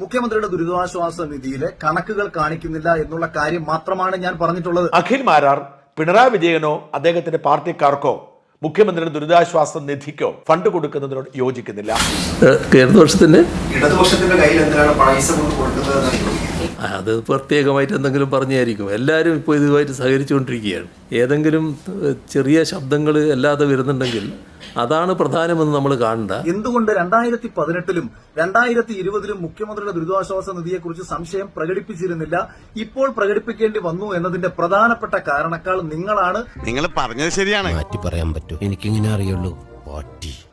മുഖ്യമന്ത്രിയുടെ ദുരിതാശ്വാസ നിധിയിലെ കണക്കുകൾ കാണിക്കുന്നില്ല എന്നുള്ള കാര്യം മാത്രമാണ് ഞാൻ പറഞ്ഞിട്ടുള്ളത്. അഖിൽ മാരാർ പിണറായി വിജയനോ അദ്ദേഹത്തിന്റെ പാർട്ടിക്കാർക്കോ മുഖ്യമന്ത്രിയുടെ ദുരിതാശ്വാസ നിധിക്കോ ഫണ്ട് കൊടുക്കുന്നതിനോട് യോജിക്കുന്നില്ല. ഇടതുപക്ഷത്തിന്റെ ഇടതുപക്ഷത്തിന്റെ കയ്യിൽ എന്തിനാണ് പൈസ കൊടുക്കുന്നത് അത് പ്രത്യേകമായിട്ട് എന്തെങ്കിലും പറഞ്ഞായിരിക്കും. എല്ലാവരും ഇപ്പോൾ ഇതുമായിട്ട് സഹകരിച്ചുകൊണ്ടിരിക്കുകയാണ്. ഏതെങ്കിലും ചെറിയ ശബ്ദങ്ങൾ അല്ലാതെ വരുന്നുണ്ടെങ്കിൽ അതാണ് പ്രധാനമെന്ന് നമ്മൾ കാണണ്ട. എന്തുകൊണ്ട് രണ്ടായിരത്തി പതിനെട്ടിലും രണ്ടായിരത്തി ഇരുപതിലും മുഖ്യമന്ത്രിയുടെ ദുരിതാശ്വാസ നിധിയെക്കുറിച്ച് സംശയം പ്രകടിപ്പിച്ചിരുന്നില്ല. ഇപ്പോൾ പ്രകടിപ്പിക്കേണ്ടി വന്നു എന്നതിന്റെ പ്രധാനപ്പെട്ട കാരണക്കാൾ നിങ്ങളാണ്. നിങ്ങൾ പറഞ്ഞത് ശരിയാണ്. മാറ്റി പറയാൻ പറ്റൂ. എനിക്കിങ്ങനെ അറിയുള്ളൂ.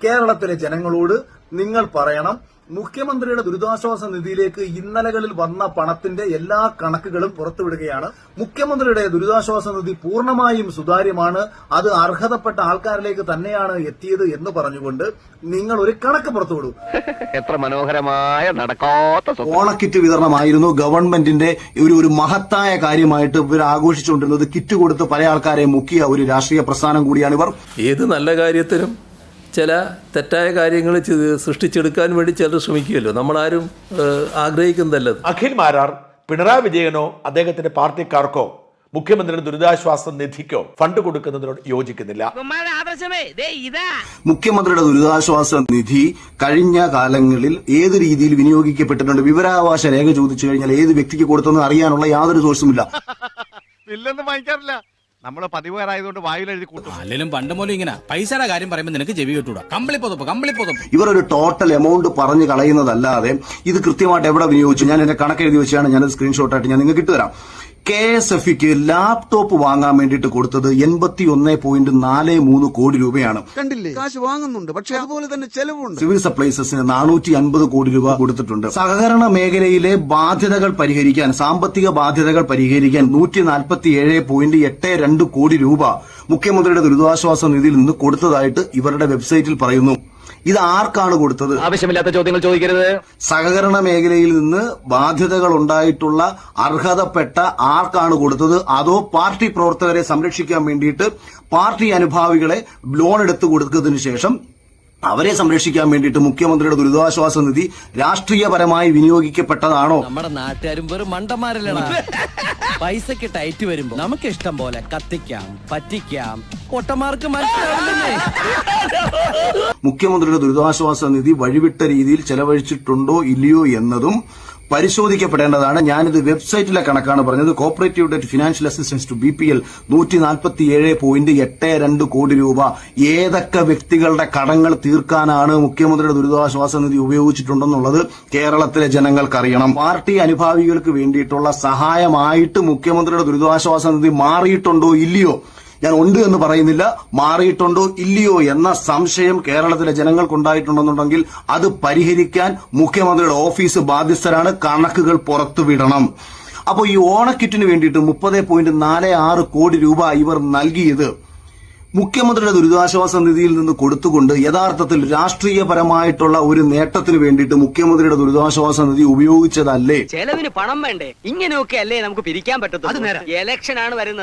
കേരളത്തിലെ ജനങ്ങളോട് നിങ്ങൾ പറയണം. മുഖ്യമന്ത്രിയുടെ ദുരിതാശ്വാസ നിധിയിലേക്ക് ഇന്നലകളിൽ വന്ന പണത്തിന്റെ എല്ലാ കണക്കുകളും പുറത്തുവിടുകയാണ്. മുഖ്യമന്ത്രിയുടെ ദുരിതാശ്വാസ നിധി പൂർണമായും സുതാര്യമാണ്. അത് അർഹതപ്പെട്ട ആൾക്കാരിലേക്ക് തന്നെയാണ് എത്തിയത് എന്ന് പറഞ്ഞുകൊണ്ട് നിങ്ങൾ ഒരു കണക്ക് പുറത്തുവിടൂ. എത്ര മനോഹരമായ നടക്കാത്ത ഓണക്കിറ്റ് വിതരണമായിരുന്നു. ഗവൺമെന്റിന്റെ ഒരു ഒരു മഹത്തായ കാര്യമായിട്ട് ഇവർ ആഘോഷിച്ചുകൊണ്ടിരുന്നത്. കിറ്റ് കൊടുത്ത് പല ആൾക്കാരെ മുക്കിയ ഒരു രാഷ്ട്രീയ പ്രസ്ഥാനം കൂടിയാണ് ഇവർ. ഏത് നല്ല കാര്യത്തിനും ചില തെറ്റായ കാര്യങ്ങൾ സൃഷ്ടിച്ചെടുക്കാൻ വേണ്ടി ചിലർ ശ്രമിക്കുമല്ലോ. നമ്മളാരും ആഗ്രഹിക്കുന്നതല്ലത് അഖിൽ മാരാർ പിണറായി വിജയനോ അദ്ദേഹത്തിന്റെ പാർട്ടിക്കാർക്കോ മുഖ്യമന്ത്രിയുടെ ദുരിതാശ്വാസ നിധിക്കോ ഫണ്ട് കൊടുക്കുന്നതിനോട് യോജിക്കുന്നില്ല. മുഖ്യമന്ത്രിയുടെ ദുരിതാശ്വാസ നിധി കഴിഞ്ഞ കാലങ്ങളിൽ ഏത് രീതിയിൽ വിനിയോഗിക്കപ്പെട്ടിട്ടുണ്ട്? വിവരാവകാശ രേഖ ചോദിച്ചു കഴിഞ്ഞാൽ ഏത് വ്യക്തിക്ക് കൊടുത്തെന്ന് അറിയാനുള്ള യാതൊരു സോഴ്സുമില്ല ഇല്ലെന്ന് വാങ്ങിക്കാറില്ല. നമ്മൾ പതിവുകാരായതുകൊണ്ട് വായു എഴുതി കൂട്ടും. അല്ലെങ്കിലും പണ്ട് മൂലം ഇങ്ങനെ. പൈസയുടെ കാര്യം പറയുമ്പോൾ നിനക്ക് ചെവി കിട്ടൂടാ. കമ്പിളി പൊതുപ്പ് കമ്പിളി പൊതുപ്പ്. ഇവർ ഒരു ടോട്ടൽ എമൗണ്ട് പറഞ്ഞു കളയുന്നതല്ലാതെ ഇത് കൃത്യമായിട്ട് എവിടെ വിനിയോഗിച്ചു? ഞാൻ എന്റെ കണക്ക് എഴുതി വെച്ചാണ് ഞാനത് സ്ക്രീൻഷോട്ടായിട്ട് ഞാൻ നിങ്ങൾക്ക് ഇട്ടുതരാം കെ എസ് എഫ് ലാപ്ടോപ്പ് വാങ്ങാൻ വേണ്ടിയിട്ട് കൊടുത്തത് എൺപത്തി ഒന്ന് പോയിന്റ് നാല് മൂന്ന് കോടി രൂപയാണ്. കണ്ടില്ലേ? കാശ് വാങ്ങുന്നുണ്ട്. പക്ഷെ അതുപോലെ തന്നെ ചെലവുണ്ട്. സിവിൽ സപ്ലൈസസിന് നാനൂറ്റി അൻപത് കോടി രൂപ കൊടുത്തിട്ടുണ്ട്. സഹകരണ മേഖലയിലെ ബാധ്യതകൾ പരിഹരിക്കാൻ സാമ്പത്തിക ബാധ്യതകൾ പരിഹരിക്കാൻ നൂറ്റി നാൽപ്പത്തി ഏഴ് പോയിന്റ് എട്ട് രണ്ട് കോടി രൂപ മുഖ്യമന്ത്രിയുടെ ദുരിതാശ്വാസ നിധിയിൽ നിന്ന് കൊടുത്തതായിട്ട് ഇവരുടെ വെബ്സൈറ്റിൽ പറയുന്നു ഇത് ആർക്കാണ് കൊടുത്തത്? ആവശ്യമില്ലാത്ത ചോദ്യങ്ങൾ ചോദിക്കരുത്. സഹകരണ മേഖലയിൽ നിന്ന് ബാധ്യതകൾ ഉണ്ടായിട്ടുള്ള അർഹതപ്പെട്ട ആർക്കാണ് കൊടുത്തത്? അതോ പാർട്ടി പ്രവർത്തകരെ സംരക്ഷിക്കാൻ വേണ്ടിയിട്ട് പാർട്ടി അനുഭാവികളെ ലോൺ എടുത്തു കൊടുത്തതിനു ശേഷം അവരെ സംരക്ഷിക്കാൻ വേണ്ടിയിട്ട് മുഖ്യമന്ത്രിയുടെ ദുരിതാശ്വാസ നിധി രാഷ്ട്രീയപരമായി വിനിയോഗിക്കപ്പെട്ടതാണോ? നമ്മുടെ നാട്ടുകാരും വെറും മണ്ടന്മാരല്ലടാ. പൈസക്ക് ടൈറ്റ് വരുമ്പോ നമുക്ക് ഇഷ്ടം പോലെ കത്തിക്കാം പറ്റിക്കാം മനസ്സിലാവില്ലേ മുഖ്യമന്ത്രിയുടെ ദുരിതാശ്വാസ നിധി വഴിവിട്ട രീതിയിൽ ചെലവഴിച്ചിട്ടുണ്ടോ ഇല്ലയോ എന്നതും പരിശോധിക്കപ്പെടേണ്ടതാണ്. ഞാനിത് വെബ്സൈറ്റിലെ കണക്കാണ് പറഞ്ഞത്. Cooperative debt financial assistance to B P L നൂറ്റി നാൽപ്പത്തി ഏഴ് പോയിന്റ് എട്ട് രണ്ട് കോടി രൂപ. ഏതൊക്കെ വ്യക്തികളുടെ കടങ്ങൾ തീർക്കാനാണ് മുഖ്യമന്ത്രിയുടെ ദുരിതാശ്വാസ നിധി ഉപയോഗിച്ചിട്ടുണ്ടെന്നുള്ളത് കേരളത്തിലെ ജനങ്ങൾക്കറിയണം. പാർട്ടി അനുഭാവികൾക്ക് വേണ്ടിയിട്ടുള്ള സഹായമായിട്ട് മുഖ്യമന്ത്രിയുടെ ദുരിതാശ്വാസ നിധി മാറിയിട്ടുണ്ടോ ഇല്ലയോ ഞാൻ ഉണ്ട് എന്ന് പറയുന്നില്ല. മാറിയിട്ടുണ്ടോ ഇല്ലയോ എന്ന സംശയം കേരളത്തിലെ ജനങ്ങൾക്കുണ്ടായിട്ടുണ്ടെന്നുണ്ടെങ്കിൽ അത് പരിഹരിക്കാൻ മുഖ്യമന്ത്രിയുടെ ഓഫീസ് ബാധ്യസ്ഥരാണ്. കണക്കുകൾ പുറത്തുവിടണം. അപ്പോൾ ഈ ഓണക്കിറ്റിന് വേണ്ടിയിട്ട് മുപ്പത് പോയിന്റ് നാല് ആറ് കോടി രൂപ ഇവർ നൽകിയത് മുഖ്യമന്ത്രിയുടെ ദുരിതാശ്വാസ നിധിയിൽ നിന്ന് കൊടുത്തുകൊണ്ട് യഥാർത്ഥത്തിൽ രാഷ്ട്രീയപരമായിട്ടുള്ള ഒരു നേട്ടത്തിന് വേണ്ടിയിട്ട് മുഖ്യമന്ത്രിയുടെ ദുരിതാശ്വാസ നിധി ഉപയോഗിച്ചതല്ലേ? ചെലവിന് പണം വേണ്ടേ? ഇങ്ങനെയൊക്കെ അല്ലേ നമുക്ക് പിരിക്കാൻ പറ്റത്തുള്ളൂ. ഇലക്ഷൻ ആണ് വരുന്നത്.